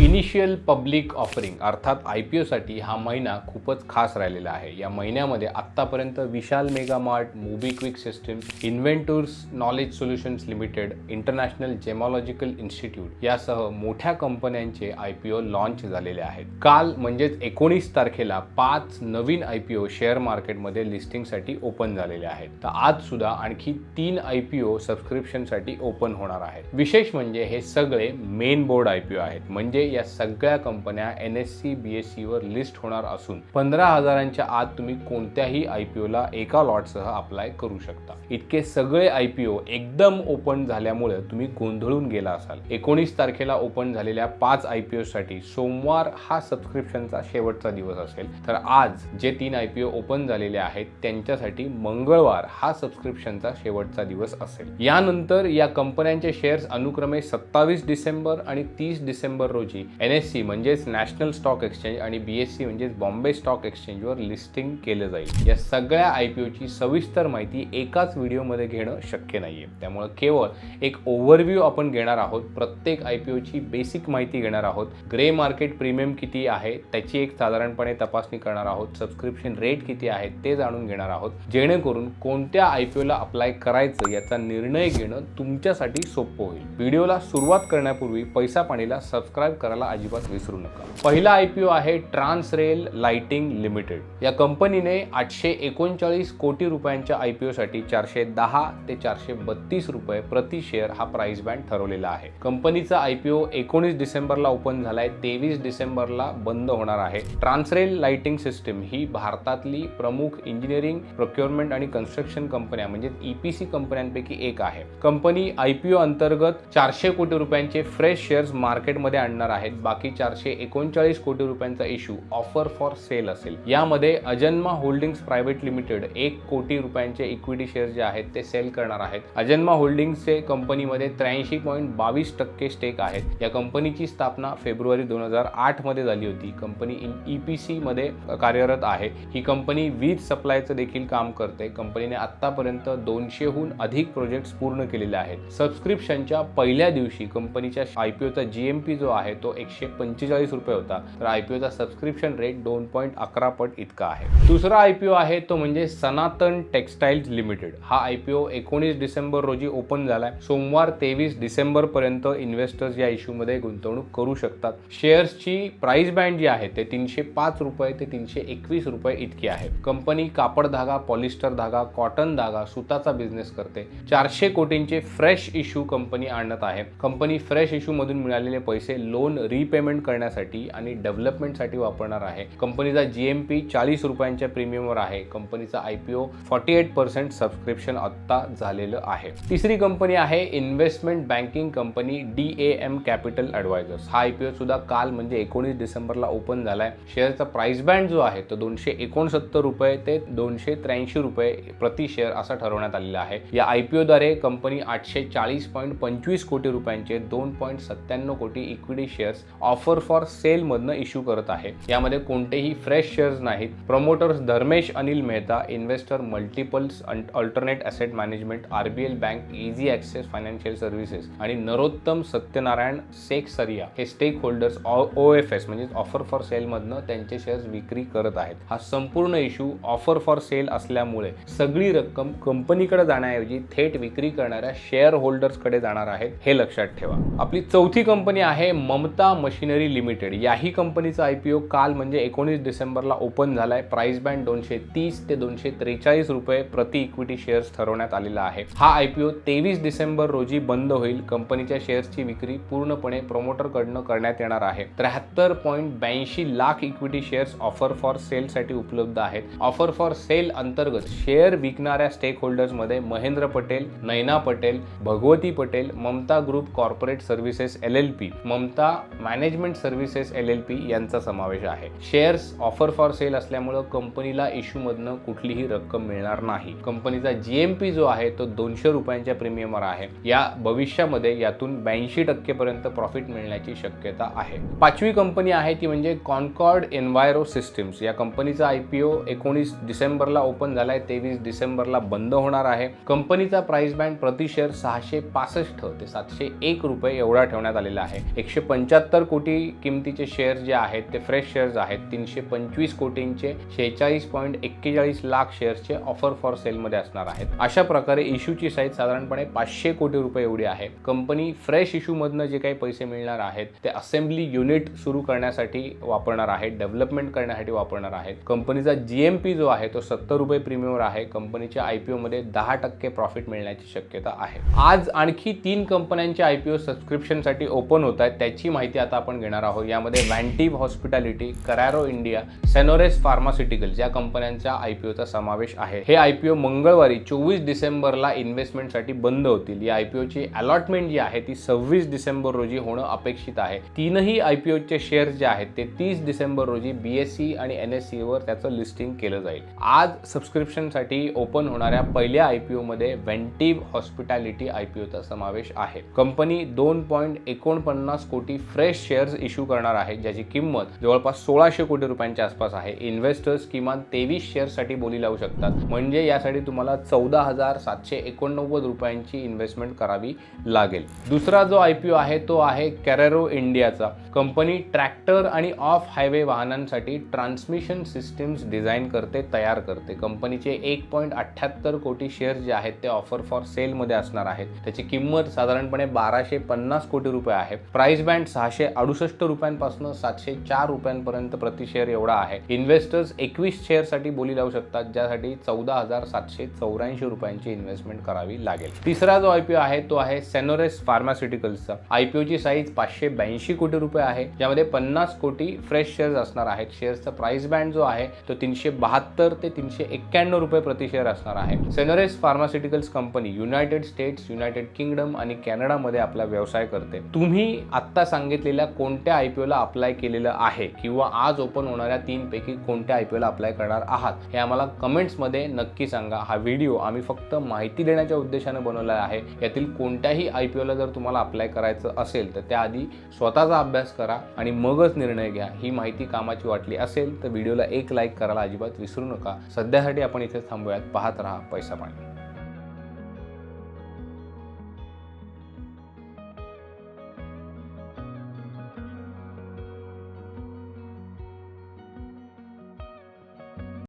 Initial public offering अर्थात I P ओसाठी हा महिना खूपच खास राहिलेला आहे. या महिन्यामध्ये आत्तापर्यंत Vishal Mega Mart MobiKwik System Inventurus Knowledge Solutions Limited International Gemological Institute यासह मोठ्या कंपन्यांचे आय पी ओ लॉन्च झालेले आहेत. काल म्हणजेच एकोणीस तारखेला पाच नवीन आय पी ओ शेअर मार्केटमध्ये लिस्टिंगसाठी ओपन झालेले आहेत. तर आज सुद्धा आणखी तीन आय पी ओ सबस्क्रिप्शनसाठी ओपन होणार आहेत. विशेष म्हणजे हे सगळे main board I P O आहेत. म्हणजे या सगळ्या कंपन्या N S E B S सीवर लिस्ट होणार असून पंधरा हजारांच्या आत तुम्ही कोणत्याही आय पी ओला एका लॉटसह अप्लाय करू शकता. इतके सगळे आय पी ओ एकदम ओपन झाल्यामुळे तुम्ही गोंधळून गेला असाल. एकोणीस तारखेला ओपन झालेल्या पाच आय पी सोमवार हा सबस्क्रिप्शनचा शेवटचा दिवस असेल. तर आज जे तीन आय पी ओ ओपन झालेले आहेत त्यांच्यासाठी मंगळवार हा सबस्क्रिप्शनचा शेवटचा दिवस असेल. यानंतर या कंपन्यांचे शेअर्स अनुक्रमे सत्तावीस डिसेंबर आणि तीस डिसेंबर रोजी एन एस सी म्हणजेच नॅशनल स्टॉक एक्सचेंज आणि बी एस सी म्हणजेच बॉम्बे स्टॉक एक्सचेंजवर लिस्टिंग केलं जाईल. या सगळ्या आय पी ओची सविस्तर माहिती एकाच व्हिडिओमध्ये घेणं शक्य नाहीये. त्यामुळे केवळ एक ओव्हरव्ह्यू आपण घेणार आहोत प्रत्येक आय पी ओची बेसिक माहिती घेणार आहोत ग्रे मार्केट प्रीमियम किती आहे त्याची एक साधारणपणे तपासणी करणार आहोत सबस्क्रिप्शन रेट किती आहे ते जाणून घेणार आहोत जेणेकरून कोणत्या आय पी ओला अप्लाय करायचं याचा निर्णय घेणं तुमच्यासाठी सोपं होईल. व्हिडिओला सुरुवात करण्यापूर्वी पैसा पाणीला सबस्क्राईब करायला अजिबात विसरू नका. पहिला आय पी ओ आहे ट्रान्सरेल लाइटिंग लिमिटेड या कंपनीने आठशे एकोणचाळीस कोटी रुपयांच्या आय पी ओसाठी चारशे दहा ते चारशे बत्तीस रुपये प्रति शेअर हा प्राइस बँड ठरवलेला आहे. कंपनीचा आय पी ओ एकोणीस डिसेंबरला ओपन झालाय तेवीस डिसेंबरला बंद होणार आहे. ट्रान्सरेल लाइटिंग सिस्टीम ही भारतातली प्रमुख इंजिनिअरिंग प्रोक्युअरमेंट आणि कन्स्ट्रक्शन कंपन्या म्हणजे ईपीसी कंपन्यांपैकी एक आहे. कंपनी आय पी ओ अंतर्गत चारशे कोटी रुपयांचे फ्रेश शेअर्स मार्केटमध्ये आणणार आहेत. बाकी चारशे एकोणचाळीस कोटी रुपयांचा इश्यू ऑफर फॉर सेल असेल. यामध्ये अजन्मा होल्डिंग्स प्रायव्हेट लिमिटेड एक कोटी रुपयांचे इक्विटी शेअर जे आहेत ते सेल करणार आहेत. अजन्मा होल्डिंग्सचे कंपनीमध्ये त्र्याऐंशी पॉईंट बावीस टक्के स्टेक आहेत. या कंपनीची स्थापना फेब्रुवारी दोन हजार आठमध्ये झाली होती. कंपनी ई पी सी मध्ये कार्यरत आहे. ही कंपनी वीज सप्लायचं देखील काम करते. कंपनीने आतापर्यंत दोनशेहून अधिक प्रोजेक्ट्स पूर्ण केलेले आहेत. सबस्क्रिप्शनच्या पहिल्या दिवशी कंपनीच्या आय पी ओचा जी एम पी जो आहे तो एकशे पंचेचाळीस रुपये होता. तर आय पी ओचा सबस्क्रिप्शन रेट दोन पॉईंट अकरा पट इतका आहे. दुसरा आय पी ओ आहे तो म्हणजे सनातन टेक्सटाईल्स लिमिटेड. हा आय पी ओ एकोणीस डिसेंबर रोजी ओपन झालाय. सोमवार तेवीस डिसेंबर पर्यंत इन्व्हेस्टर्स या इश्यूमध्ये गुंतवणूक करू शकतात. शेअर्सची प्राइस बँड जी आहे ते तीनशे पाच रुपये ते तीनशे एकवीस रुपये इतकी आहे. कंपनी कापड धागा पॉलिस्टर धागा कॉटन धागा सुताचा बिझनेस करते. चारशे कोटींचे फ्रेश इश्यू कंपनी आणत आहे. कंपनी फ्रेश इश्यू मधून मिळालेले पैसे लोन रिपेमेंट करण्यासाठी आणि डेव्हलपमेंटसाठी वापरणार आहे. कंपनीचा जीएमपी चाळीस रुपयांच्या प्रीमियमवर आहे. कंपनीचा I P O forty eight percent subscription आत्ता झालेलं आहे. तिसरी कंपनी आहे investment banking company D A M Capital Advisors हा आय पी ओ सुद्धा काल म्हणजे एकोणीस डिसेंबरला ओपन झालाय. शेअरचा प्राइस बँड जो आहे तो दोनशे एकोणसत्तर रुपये ते दोनशे त्र्याऐंशी रुपये प्रति शेअर असा ठरवण्यात आलेला आहे. या आय पी ओद्वारे कंपनी आठशे चाळीस पॉईंट पंचवीस कोटी रुपयांचे दोन पॉईंट सत्त्याण्णव कोटी equity shares offer for sale मधनं इश्यू करत आहे. यामध्ये कोणतेही फ्रेश शेअर्स नाहीत. Promoters Dharmesh Anil Mehta investor Multiples Alternate Asset Management RBL Bank Easy Access Financial Services आणि नरोत्तम सत्यनारायण शेख सरिया हे stake holders O F S म्हणजे ऑफर फॉर सेलमधनं त्यांचे शेअर्स विक्री करत आहेत. हा संपूर्ण इश्यू ऑफर फॉर सेल असल्यामुळे सगळी रक्कम कंपनीकडे जाण्याऐवजी थेट विक्री करणाऱ्या शेअर होल्डर्सकडे जाणार आहेत हे लक्षात ठेवा. आपली चौथी कंपनी आहे ममता मशिनरी लिमिटेड याही कंपनीचा आय पी ओ काल म्हणजे एकोणीस डिसेंबरला ओपन झालाय. प्राईस बँड दोनशे तीस ते दोनशे त्रेचाळीस रुपये प्रति इक्विटी शेअर्स ठरवण्यात आलेला आहे. हा आय पी ओ तेवीस डिसेंबर रोजी बंद होईल. कंपनीच्या शेअर्सची विक्री पूर्णपणे प्रमोटरकडनं करण्यात येणार आहे. त्र्याहत्तर पॉईंट ब्याऐंशी lakh equity shares offer for सेलसाठी उपलब्ध आहेत. ऑफर फॉर सेल अंतर्गत शेअर विकणाऱ्या stake होल्डर्समध्ये Mahendra Patel Naina Patel Bhagwati Patel Mamata Group Corporate Services L L P Mamata Management Services L L P यांचा समावेश आहे. शेअर्स ऑफर फॉर सेल असल्यामुळं कंपनीला इश्यूमधनं कुठलीही रक्कम मिळणार नाही. कंपनीचा जीएमपी जो आहे तो दोनशे रुपयांच्या प्रीमियमवर आहे. या भविष्यामध्ये यातून ब्याऐंशी टक्केपर्यंत प्रॉफिट मिळण्याची शक्यता आहे. पाचवी कंपनी आहे ती म्हणजे कॉनकॉर्ड एन्व्हायरो सिस्टीम्स या कंपनीचा आय पी ओ एकोणीस डिसेंबरला ओपन झालाय तेवीस डिसेंबरला बंद होणार आहे. कंपनीचा प्राइस बँड प्रति शेअर सहाशे पासष्ट ते सातशे एक रुपये एवढा ठेवण्यात आलेला आहे. एकशे पंच्याहत्तर कोटी किमतीचे शेअर्स जे आहेत ते फ्रेश शेअर्स आहेत. तीनशे पंचवीस कोटींचे शेहेचाळीस पॉईंट एक्केचाळीस लाख शेअर्सचे ऑफर फॉर सेलमध्ये असणार आहेत. अशा प्रकारे इश्यूची साईज साधारणपणे पाचशे कोटी रुपये एवढी आहे. कंपनी फ्रेश इश्यूमधनं जे काही पैसे मिळणार आहेत ते असेंब्ली युनिट सुरू करण्यासाठी वापरणार आहेत डेव्हलपमेंट करण्यासाठी वापरणार आहेत. कंपनीचा जी एम पी जो आहे तो सत्तर रुपये प्रीमियमवर आहे. कंपनीच्या आय पी ओमध्ये दहा टक्के प्रॉफिट मिळण्याची शक्यता आहे. आज आणखी तीन कंपन्यांचे आय पी ओ सबस्क्रिप्शनसाठी ओपन होत आहेत. त्याची माहिती आता आपण घेणार आहोत. यामध्ये Ventive Hospitality Carraro India Senores Pharmaceuticals या कंपन्यांच्या आय पी ओचा समावेश आहे. हे आय पी ओ मंगळवारी चोवीस डिसेंबरला इन्व्हेस्टमेंटसाठी बंद होतील. या आय पी ओची अलॉटमेंट जी आहे ती सव्वीस डिसेंबर रोजी होणं अपेक्षित आहे. तीनही आय पी ओचे शेअर जे आहेत ते तीस डिसेंबर रोजी बी एस सी आणि एन एस सीवर त्याचं लिस्टिंग केलं जाईल. आज सबस्क्रिप्शनसाठी ओपन होणाऱ्या पहिल्या आय पी ओमध्ये व्हेंटिव्ह हॉस्पिटॅलिटी आय पी ओचा समावेश आहे. कंपनी दोन पॉईंट एकोणपन्नास कोटी फ्रेश शेअर्स इश्यू करणार आहे ज्याची किंमत जवळपास सोळाशे कोटी रुपयांच्या आसपास आहे. इन्व्हेस्टर्स किमान तेवीस शेअर्ससाठी बोली लावू शकतात. म्हणजे यासाठी तुम्हाला चौदा हजार सातशे एकोणनव्वद रुपयांची इन्व्हेस्टमेंट करावी लागेल. दुसरा जो आय पी ओ आहे तो आहे कॅरेरो इंडियाचा. कंपनी ट्रॅक्टर आणि ऑफ हायवे वाहनांसाठी ट्रान्समिशन सिस्टीम्स डिझाईन करते तयार करते. कंपनीचे एक पॉईंट अठ्ठ्याहत्तर कोटी शेअर जे आहेत ते ऑफर फॉर सेलमध्ये असणार आहेत. त्याची किंमत साधारणपणे बाराशे पन्नास कोटी रुपये आहे. प्राइस बँड सहाशे अडुसष्ट रुपयांपासून सातशे चार रुपयांपर्यंत प्रति शेअर एवढा आहे. इन्व्हेस्टर्स एकवीस शेअरसाठी बोली लावू शकतात ज्यासाठी चौदा हजार सातशे चौऱ्याऐंशी रुपयांची इन्व्हेस्टमेंट करावी लागेल. तिसरा जो आयपीओ आहे तो आहे सेनोरेस फार्मास्युटिकल्सचा आयपीओची साईज पाचशे ब्याऐंशी कोटी रुपये आहे. ज्यामध्ये पन्नास कोटी फ्रेश शेअर्स असणार आहेत. शेअर्सचा प्राइस बँड जो आहे तो तीनशे बहात्तर ते तीनशे एक्क्याण्णव रुपये प्रति शेअर असणार आहे. Senores Pharmaceuticals company United States United Kingdom आणि कॅनडामध्ये आपला व्यवसाय करते. तुम्ही आत्ता सांग सांगितलेल्या कोणत्या आय पी ओला अप्लाय केलेलं आहे किंवा आज ओपन होणाऱ्या तीनपैकी कोणत्या आय पी ओला अप्लाय करणार आहात हे आम्हाला कमेंट्समध्ये नक्की सांगा. हा व्हिडिओ आम्ही फक्त माहिती देण्याच्या उद्देशाने बनवला आहे. यातील कोणत्याही आय पी ओला जर तुम्हाला अप्लाय करायचं असेल तर त्याआधी स्वतःचा अभ्यास करा आणि मगच निर्णय घ्या. ही माहिती कामाची वाटली असेल तर व्हिडिओला एक लाईक करायला अजिबात विसरू नका. सध्यासाठी आपण इथे थांबूयात. पाहत राहा पैसा पाणी.